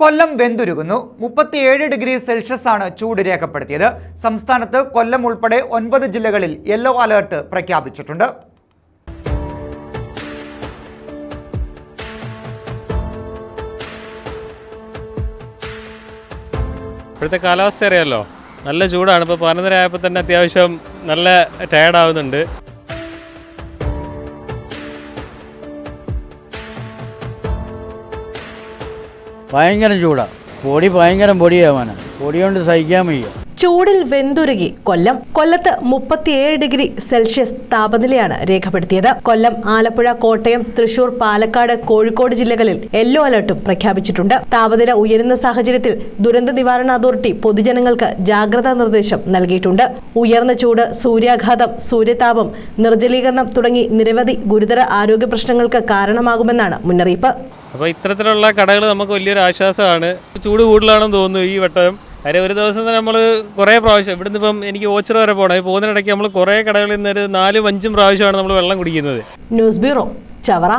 കൊല്ലം വെന്തുരുകുന്നു. മുപ്പത്തിയേഴ് degree Celsius ആണ് ചൂട് രേഖപ്പെടുത്തിയത്. സംസ്ഥാനത്ത് കൊല്ലം ഉൾപ്പെടെ ഒൻപത് ജില്ലകളിൽ യെല്ലോ അലേർട്ട് പ്രഖ്യാപിച്ചിട്ടുണ്ട്. ഇപ്പോഴത്തെ കാലാവസ്ഥ അറിയാമല്ലോ നല്ല ചൂടാണ്. ഇപ്പോൾ പതിനൊന്നര ആയപ്പോൾ തന്നെ അത്യാവശ്യം നല്ല ടയർഡ് ഭയങ്കര ചൂടാണ് പൊടി ഭയങ്കര പൊടിയാവാനാണ് പൊടി കൊണ്ട് സഹിക്കാൻ വയ്യ. ചൂടിൽ വെന്തുരുകി കൊല്ലം. കൊല്ലത്ത് മുപ്പത്തിയേഴ് ഡിഗ്രി സെൽഷ്യസ് താപനിലയാണ് രേഖപ്പെടുത്തിയത്. കൊല്ലം ആലപ്പുഴ കോട്ടയം തൃശൂർ പാലക്കാട് കോഴിക്കോട് ജില്ലകളിൽ യെല്ലോ അലർട്ടും പ്രഖ്യാപിച്ചിട്ടുണ്ട്. താപനില ഉയരുന്ന സാഹചര്യത്തിൽ ദുരന്ത നിവാരണ അതോറിറ്റി പൊതുജനങ്ങൾക്ക് ജാഗ്രതാ നിർദ്ദേശം നൽകിയിട്ടുണ്ട്. ഉയർന്ന ചൂട് സൂര്യാഘാതം സൂര്യതാപം നിർജലീകരണം തുടങ്ങി നിരവധി ഗുരുതര ആരോഗ്യ പ്രശ്നങ്ങൾക്ക് കാരണമാകുമെന്നാണ് മുന്നറിയിപ്പ്. അപ്പോൾ ഇത്തരത്തിലുള്ള കടകൾ നമുക്ക് വലിയൊരു ആശ്വാസമാണ്. ചൂട് കൂടുതലാണെന്ന് തോന്നുന്നു ഈ വട്ടം. കാര്യം ഒരു ദിവസം തന്നെ നമ്മൾ കുറേ പ്രാവശ്യം ഇവിടുന്ന് ഇപ്പം എനിക്ക് ഓച്ചർ വരെ പോകണം പോകുന്നതിനിടയ്ക്ക് നമ്മൾ കുറേ കടകളിൽ നിന്ന് ഒരു നാലും അഞ്ചും പ്രാവശ്യമാണ് നമ്മൾ വെള്ളം കുടിക്കുന്നത്. News bureau Chavara.